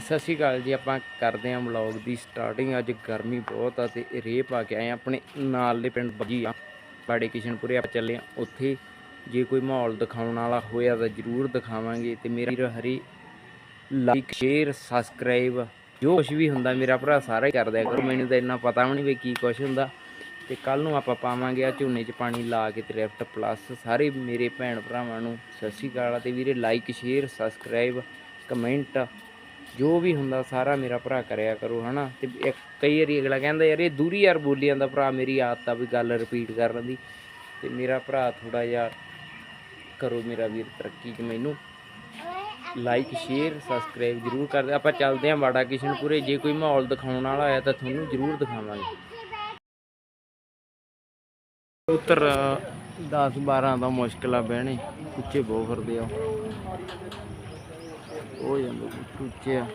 ਸਤਿ ਸ਼੍ਰੀ ਅਕਾਲ ਜੀ, ਆਪਾਂ ਕਰਦੇ ਹਾਂ ਵਲੌਗ ਦੀ ਸਟਾਰਟਿੰਗ ਅੱਜ ਗਰਮੀ ਬਹੁਤ ਆ ਤੇ ਰੇਹ ਪਾ ਕੇ ਆਏ ਹਾਂ ਆਪਣੇ ਨਾਲ ਦੇ ਪਿੰਡ ਬੱਜੀ ਆ ਬਾੜੇ ਕਿਸ਼ਨਪੁਰੇ ਆਪਾਂ ਚੱਲੇ ਆ ਉੱਥੇ ਜੇ ਕੋਈ ਮਾਹੌਲ ਦਿਖਾਉਣ ਵਾਲਾ ਹੋਇਆ ਤਾਂ ਜਰੂਰ ਦਿਖਾਵਾਂਗੇ ਤੇ ਮੇਰਾ ਵੀਰ ਹਰੀ ਲਾਈਕ ਸ਼ੇਅਰ ਸਬਸਕ੍ਰਾਈਬ ਜੋ ਕੁਝ ਵੀ ਹੁੰਦਾ ਮੇਰਾ ਭਰਾ ਸਾਰਾ ਹੀ ਕਰ ਕਰੋ। ਮੈਨੂੰ ਤਾਂ ਇੰਨਾ ਪਤਾ ਵੀ ਨਹੀਂ ਵੀ ਕੀ ਕੁਝ ਹੁੰਦਾ। ਤੇ ਕੱਲ ਨੂੰ ਆਪਾਂ ਪਾਵਾਂਗੇ ਆ ਝੋਨੇ 'ਚ ਪਾਣੀ ਲਾ ਕੇ ਤੇ ਰਿਫਟ ਪਲੱਸ ਸਾਰੇ ਮੇਰੇ ਭੈਣ ਭਰਾਵਾਂ ਨੂੰ ਸਤਿ ਸ਼੍ਰੀ ਅਕਾਲ ਤੇ ਵੀਰੇ ਲਾਈਕ ਸ਼ੇਅਰ ਸਬਸਕ੍ਰਾਈਬ ਕਮੈਂਟ ਜੋ ਵੀ ਹੁੰਦਾ ਸਾਰਾ ਮੇਰਾ ਭਰਾ ਕਰਿਆ ਕਰੋ, ਹਨਾ? ਤੇ ਇੱਕ ਕਈ ਵਾਰੀ ਅਗਲਾ ਕਹਿੰਦਾ, ਯਾਰ, ਇਹ ਦੂਰੀ ਯਾਰ ਬੋਲੀ ਜਾਂਦਾ ਭਰਾ, ਮੇਰੀ ਆਦਤ ਆ ਵੀ ਗੱਲ ਰਿਪੀਟ ਕਰਨ ਦੀ। ਤੇ ਮੇਰਾ ਭਰਾ ਥੋੜਾ ਜਿਹਾ ਕਰੋ ਮੇਰਾ ਵੀਰ, ਤਰੱਕੀ ਕਿ ਮੈਨੂੰ। ਲਾਈਕ ਸ਼ੇਅਰ ਸਬਸਕ੍ਰਾਈਬ ਜਰੂਰ ਕਰਦੇ ਆਪਾਂ ਚੱਲਦੇ ਆਂ ਵਾੜਾ ਕਿਸ਼ਨਪੁਰੇ। ਜੇ ਕੋਈ ਮਾਹੌਲ ਦਿਖਾਉਣ ਵਾਲਾ ਹੋਇਆ ਤਾਂ ਤੁਹਾਨੂੰ ਜਰੂਰ ਦਿਖਾਵਾਂਗੇ। ਉੱਤਰ 10 12 ਦਾ ਮੁਸ਼ਕਿਲ ਆ ਬਹਿਣੇ ਉੱਚੇ ਬਹੁਤ ਫਿਰਦੇ ਆ। ਉਹ ਜਾਂਦਾ। ਕਬੂਤਰ ਉੱਚੇ ਆ।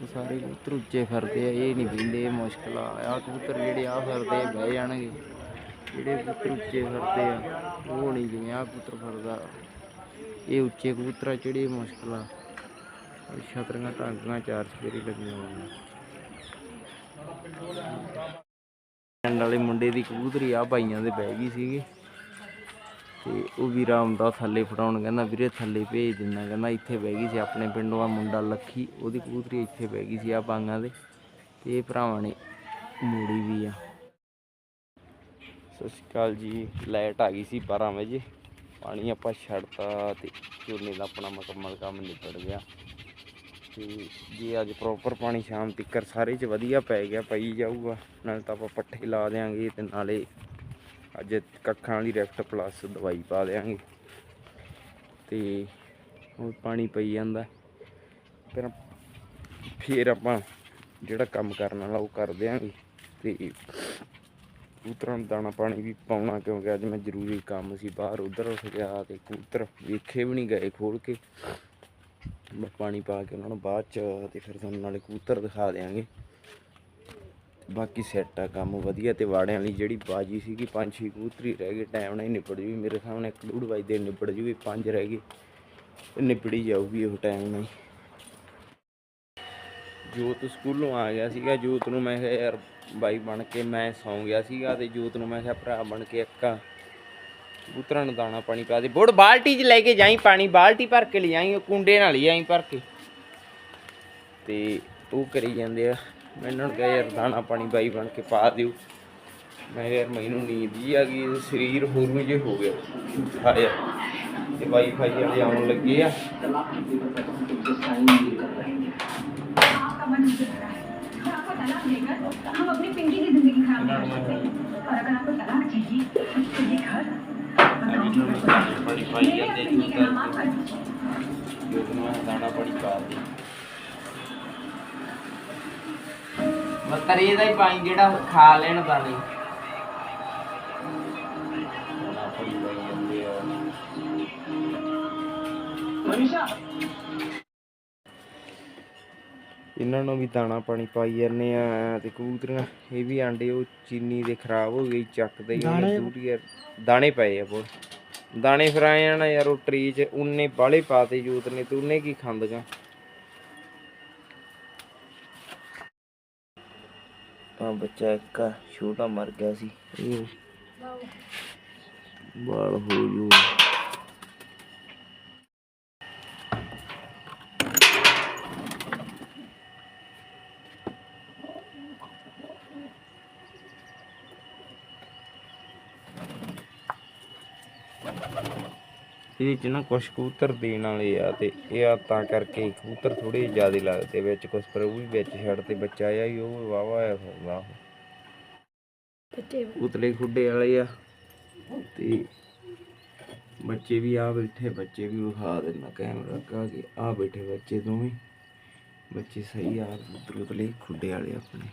ਤੇ ਸਾਰੇ ਕਬੂਤਰ ਉੱਚੇ ਫਿਰਦੇ ਆ, ਇਹ ਨਹੀਂ ਬਿੰਦੇ ਮੁਸ਼ਕਿਲ ਆ ਆ ਕਬੂਤਰ ਜਿਹੜੇ ਆ ਫਿਰਦੇ ਆ, ਬਹਿ ਜਾਣਗੇ। ਜਿਹੜੇ ਕਬੂਤਰ ਉੱਚੇ ਫਿਰਦੇ ਆ, ਉਹ ਨਹੀਂ ਜਿਵੇਂ ਆ ਕਬੂਤਰ ਫਿਰਦਾ। ਇਹ ਉੱਚੇ ਕਬੂਤਰ ਆ, ਜਿਹੜੇ ਮੁਸ਼ਕਿਲ ਆ। ਔਰ ਛਤਰੀਆਂ ਟਾਂਗੀਆਂ ਚਾਰ ਸਪੇਰੀ ਲੱਗੀਆਂ ਹੋਈਆਂ। ਪਿੰਡ ਵਾਲੇ ਮੁੰਡੇ ਦੀ ਕਬੂਤਰੀ ਆ ਭਾਈਆਂ ਦੇ ਬਹਿ ਗਈ ਸੀਗੀ। ਤੇ ਉਹ ਵੀਰਾ ਆਉਂਦਾ ਥੱਲੇ ਫੜਾਉਣ, ਕਹਿੰਦਾ ਵੀਰੇ ਥੱਲੇ ਭੇਜ ਦਿੰਦਾ, ਕਹਿੰਦਾ ਇੱਥੇ ਬਹਿ ਗਈ ਸੀ, ਆਪਣੇ ਪਿੰਡੋਂ ਆ ਮੁੰਡਾ ਲੱਖੀ, ਉਹਦੀ ਕਬੂਤਰੀ ਇੱਥੇ ਬਹਿ ਗਈ ਸੀ ਆ ਬਾਂਗਾਂ ਦੇ, ਤੇ ਇਹ ਭਰਾਵਾਂ ਨੇ ਮੋੜੀ ਵੀ ਆ। ਸਤਿ ਸ਼੍ਰੀ ਅਕਾਲ ਜੀ, ਲਾਈਟ ਆ ਗਈ ਸੀ 12 ਵਜੇ, ਪਾਣੀ ਆਪਾਂ ਛੱਡਤਾ ਤੇ ਝੋਨੇ ਦਾ ਆਪਣਾ ਮੁਕੰਮਲ ਕੰਮ ਨਿਬੜ ਗਿਆ। ਤੇ ਜੇ ਅੱਜ ਪ੍ਰੋਪਰ ਪਾਣੀ ਸ਼ਾਮ ਤੱਕਰ ਸਾਰੇ ਚ ਵਧੀਆ ਪੈ ਗਿਆ, ਪਈ ਜਾਊਗਾ, ਨਾਲ ਤਾਂ ਆਪਾਂ ਪੱਠੇ ਲਾ ਦੇਾਂਗੇ ਤੇ ਨਾਲੇ ਅੱਜ ਕੱਖਾਂ ਵਾਲੀ ਰੈਕਟ ਪਲੱਸ ਦਵਾਈ ਪਾ ਦੇਾਂਗੇ ਤੇ ਹੁਣ ਪਾਣੀ ਪਈ ਜਾਂਦਾ। ਫਿਰ ਫਿਰ ਆਪਾਂ ਜਿਹੜਾ ਕੰਮ ਕਰਨ ਵਾਲਾ ਉਹ ਕਰ ਦਿਆਂਗੇ। ਤੇ ਕੂਤਰਾਂ ਨੂੰ ਦਾਣਾ ਪਾਣੀ ਵੀ ਪਾਉਣਾ, ਕਿਉਂਕਿ ਅੱਜ ਮੈਂ ਜ਼ਰੂਰੀ ਕੰਮ ਸੀ। ਬਾਹਰ ਉਧਰ ਉੱਠ ਗਿਆ ਤੇ ਕੂਤਰ ਵੇਖੇ ਵੀ ਨਹੀਂ ਗਏ ਖੋਲ ਕੇ। ਮੈਂ ਪਾਣੀ ਪਾ ਕੇ ਉਹਨਾਂ ਨੂੰ ਬਾਅਦ ਚ ਤੇ ਫਿਰ ਤੁਹਾਨੂੰ ਨਾਲੇ ਕੂਤਰ ਦਿਖਾ ਦਿਆਂਗੇ। ਬਾਕੀ ਸੈੱਟ ਆ, ਕੰਮ ਵਧੀਆ ਤੇ ਵਾੜਿਆਂ ਲਈ ਜਿਹੜੀ ਬਾਜੀ ਸੀਗੀ, ਪੰਜ ਛੇ ਕਬੂਤਰੀ ਰਹਿ ਗਏ ਟਾਈਮ ਨਾਲ ਹੀ ਨਿਬੜ ਜੂਗੀ। ਮੇਰੇ ਸਾਹਮਣੇ ਇੱਕ ਡੂਢ ਵਜੇ ਦੇ ਨਿਬੜ ਜੂਗੀ, ਪੰਜ ਰਹਿ ਗਏ ਤੇ ਨਿਬੜੀ ਜਾਊਗੀ ਉਹ ਟਾਈਮ ਨਾਲ ਜੋਤ ਸਕੂਲੋਂ ਆ ਗਿਆ ਸੀਗਾ, ਜੋਤ ਨੂੰ ਮੈਂ ਕਿਹਾ, ਯਾਰ ਬਾਈ ਬਣ ਕੇ ਮੈਂ ਸੌਂ ਗਿਆ ਸੀਗਾ ਤੇ ਜੋਤ ਨੂੰ ਮੈਂ ਕਿਹਾ, ਭਰਾ ਬਣ ਕੇ ਇੱਕਾ ਕਬੂਤਰਾਂ ਨੂੰ ਦਾਣਾ ਪਾਣੀ ਪਾ ਦੇ। ਬੋੜ, ਬਾਲਟੀ 'ਚ ਲੈ ਕੇ ਜਾਈ ਪਾਣੀ, ਬਾਲਟੀ ਭਰ ਕੇ ਲਿਆਈ ਉਹ ਕੁੰਡੇ ਨਾਲ ਹੀ ਆਈ ਭਰ ਕੇ। ਤੇ ਉਹ ਕਰੀ ਜਾਂਦੇ ਆ। ਮੈਂ ਇਹਨਾਂ ਨੂੰ ਕਿਹਾ ਯਾਰ ਦਾਣਾ ਪਾਣੀ ਬਾਈ ਬਣ ਕੇ ਪਾ ਦਿਓ ਮੈਂ ਕਿਹਾ ਯਾਰ ਮੈਨੂੰ ਨੀਂਦ ਜੀ ਆ ਗਈ ਸਰੀਰ ਹੋਰ ਨੂੰ ਜੇ ਹੋ ਗਿਆ ਆਇਆ ਤੇ ਵਾਈਫਾਈ ਵਾਲੇ ਆਉਣ ਲੱਗੇ ਆ हम अपनी पिंकी की जिंदगी खराब नहीं कर सकते और अगर आपको तलाक चाहिए तो ये घर और गाँव की बर्बादी। ਵਾਈਫਾਈ मेरे ਜਾਂਦੇ पिंकी का नाम आप कर दीजिए ਜੋਤ ਨੂੰ ਮੈਂ ਦਾਣਾ ਪਾਣੀ ਪਾ ਦੇ ਹੀ ਪਾਣੀ ਜਿਹੜਾ ਖਾ ਲੈਣ ਆ ਇਹਨਾਂ ਨੂੰ ਵੀ ਦਾਣਾ ਪਾਣੀ ਪਾਈ ਜਾਂਦੇ ਆ ਤੇ ਕਬੂਤਰੀਆਂ ਇਹ ਵੀ ਆਂਡੇ ਉਹ ਚੀਨੀ ਦੇ ਖਰਾਬ ਹੋ ਗਈ ਚੱਕਦੇ ਹੀ ਦੂਰੀ ਦਾਣੇ ਪਏ ਆ ਬਹੁਤ। ਦਾਣੇ ਫਿਰ ਆਏ ਆ ਨਾ ਯਾਰ ਉਹ ਟਰੀ 'ਚ ਉਨੇ ਬਾਲੇ ਪਾਤੇ ਜੂਤ ਨੇ ਤੇ ਉਹਨੇ ਕੀ ਖਾਂਦੀਆਂ ਆ ਬੱਚਾ ਇੱਕ ਛੋਟਾ ਮਰ ਗਿਆ ਸੀ। ਇਹ ਬਾਲ ਹੋ ਜੂ। ਇਹਦੇ ਚ ਨਾ ਕੁਛ ਕਬੂਤਰ ਦੇਣ ਵਾਲੇ ਆ ਤੇ ਇਹ ਆ ਤਾਂ ਕਰਕੇ ਕਬੂਤਰ ਥੋੜੇ ਜ਼ਿਆਦੇ ਲੱਗਦੇ ਵਿੱਚ ਕੁਛ ਪਰ ਉਹ ਵੀ ਵਿੱਚ ਛੱਡ ਤੇ ਬੱਚਾ ਆ ਹੀ ਉਹ ਵਾਵਾ ਆ ਫਿਰਦਾ ਉਹ। ਉਤਲੇ ਖੁੱਡੇ ਵਾਲੇ ਆ ਤੇ ਬੱਚੇ ਵੀ ਆ ਬੈਠੇ ਬੱਚੇ ਵੀ ਵਿਖਾ ਦੇਣਾ ਕੈਮਰਾ ਕਾ ਕੇ ਆ ਬੈਠੇ ਬੱਚੇ ਦੋਵੇਂ। ਬੱਚੇ ਸਹੀ ਆ ਉਤਲੇ ਖੁੱਡੇ ਵਾਲੇ ਆਪਣੇ।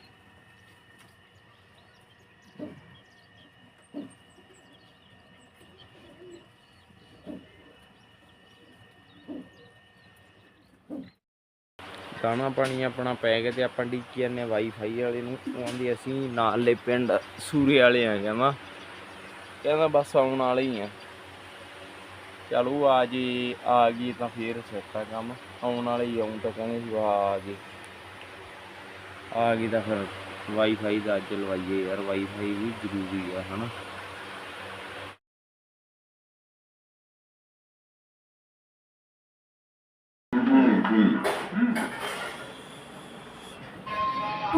ਦਾਣਾ ਪਾਣੀ ਆਪਣਾ ਪੈ ਗਿਆ ਤੇ ਆਪਾਂ ਡੀਕੀ ਜਾਂਦੇ ਵਾਈਫਾਈ ਵਾਲੇ ਨੂੰ। ਉਹ ਆਂਦੀ ਅਸੀਂ ਨਾਲੇ ਪਿੰਡ ਸੂਰੇ ਵਾਲੇ ਆ ਕਹਿੰਦਾ ਕਹਿੰਦਾ ਬਸ ਆਉਣ ਵਾਲੇ ਹੀ ਆ। ਚਲੋ ਆ ਜੀ, ਆ ਗਈ ਤਾਂ ਫੇਰ ਸੈੱਟਾ ਕੰਮ। ਆਉਣ ਵਾਲੇ ਹੀ ਆਉਂ ਤਾਂ ਕਹਿੰਦੇ ਸੀ, ਵਾਹ, ਆ ਗਏ। ਆ ਗਈ ਤਾਂ ਫਿਰ ਵਾਈਫਾਈ ਦਾ ਅੱਜ ਲਵਾਈਏ ਯਾਰ ਵਾਈਫਾਈ ਵੀ ਜ਼ਰੂਰੀ ਆ, ਹਨਾ।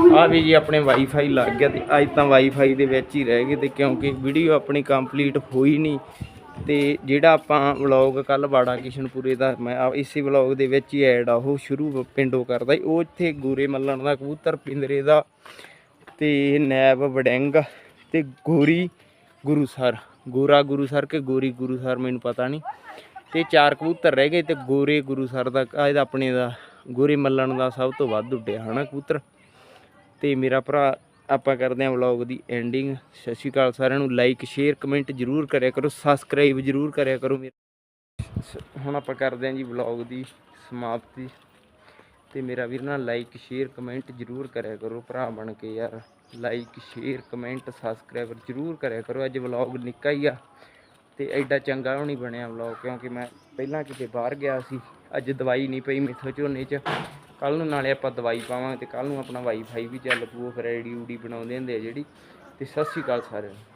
ਆ ਵੀ ਜੀ ਆਪਣੇ ਵਾਈਫਾਈ ਲੱਗ ਗਿਆ ਤੇ ਅੱਜ ਤਾਂ ਵਾਈਫਾਈ ਦੇ ਵਿੱਚ ਹੀ ਰਹਿ ਗਏ ਤੇ ਕਿਉਂਕਿ ਵੀਡੀਓ ਆਪਣੀ ਕੰਪਲੀਟ ਹੋਈ ਨਹੀਂ। ਤੇ ਜਿਹੜਾ ਆਪਾਂ ਵਲੌਗ ਕੱਲ ਬਾੜਾ ਕਿਸ਼ਨਪੁਰੇ ਦਾ ਮੈਂ ਇਸੇ ਵਲੌਗ ਦੇ ਵਿੱਚ ਹੀ ਐਡ ਆ, ਉਹ ਸ਼ੁਰੂ ਪਿੰਡੋਂ ਕਰਦਾ ਉਹ ਇੱਥੇ ਗੋਰੇ ਮੱਲਣ ਦਾ ਕਬੂਤਰ ਪਿੰਦਰੇ ਦਾ ਤੇ ਨੈਬ ਵੜਿੰਗ ਤੇ ਗੋਰੀ ਗੁਰੂਸਰ ਗੋਰਾ ਗੁਰੂ ਸਰ ਕੇ ਗੋਰੀ ਗੁਰੂ ਸਰ ਮੈਨੂੰ ਪਤਾ ਨਹੀਂ। ਤੇ ਚਾਰ ਕਬੂਤਰ ਰਹਿ ਗਏ ਤੇ ਗੋਰੇ ਗੁਰੂਸਰ ਦਾ ਆਹ ਇਹਦਾ ਆਪਣੇ ਦਾ, ਗੋਰੇ ਮੱਲਣ ਦਾ ਸਭ ਤੋਂ ਵੱਧ ਉੱਡਿਆ ਹਨਾ ਕਬੂਤਰ। ਤੇ ਮੇਰਾ ਭਰਾ, ਆਪਾਂ ਕਰਦੇ ਹਾਂ ਵਲੌਗ ਦੀ ਐਂਡਿੰਗ ਸਤਿ ਸ਼੍ਰੀ ਅਕਾਲ ਸਾਰਿਆਂ ਨੂੰ ਲਾਈਕ ਸ਼ੇਅਰ ਕਮੈਂਟ ਜਰੂਰ ਕਰਿਆ ਕਰੋ ਸਬਸਕ੍ਰਾਈਬ ਜਰੂਰ ਕਰਿਆ ਕਰੋ ਮੇਰਾ। ਸ- ਹੁਣ ਆਪਾਂ ਕਰਦੇ ਹਾਂ ਜੀ ਵਲੌਗ ਦੀ ਸਮਾਪਤੀ। ਤੇ ਮੇਰਾ ਵੀਰ ਨਾਲ ਲਾਈਕ ਸ਼ੇਅਰ ਕਮੈਂਟ ਜਰੂਰ ਕਰਿਆ ਕਰੋ, ਭਰਾ ਬਣ ਕੇ ਯਾਰ। ਲਾਈਕ ਸ਼ੇਅਰ ਕਮੈਂਟ ਸਬਸਕ੍ਰਾਈਬਰ ਜਰੂਰ ਕਰਿਆ ਕਰੋ, ਅੱਜ ਵਲੌਗ ਨਿੱਕਾ ਹੀ ਆ। ਤੇ ਐਡਾ ਚੰਗਾ ਵੀ ਨਹੀਂ ਬਣਿਆ ਵਲੌਗ ਕਿਉਂਕਿ ਮੈਂ ਪਹਿਲਾਂ ਕਿਤੇ ਬਾਹਰ ਗਿਆ ਸੀ, ਅੱਜ ਦਵਾਈ ਨਹੀਂ ਪਈ ਮੇਥੋਂ ਝੋਨੇ 'ਚ। ਕੱਲ ਨੂੰ ਨਾਲੇ ਆਪਾਂ ਦਵਾਈ ਪਾਵਾਂਗੇ ਤੇ ਕੱਲ ਨੂੰ ਆਪਣਾ ਵਾਈਫਾਈ ਵੀ ਚੱਲ ਪੂ ਫਿਰ ਆਈਡੀ ਊਡੀ ਬਣਾਉਂਦੇ ਹੁੰਦੇ ਆ ਜਿਹੜੀ। ਤੇ ਸਤਿ ਸ਼੍ਰੀ ਅਕਾਲ ਸਾਰਿਆਂ ਨੂੰ।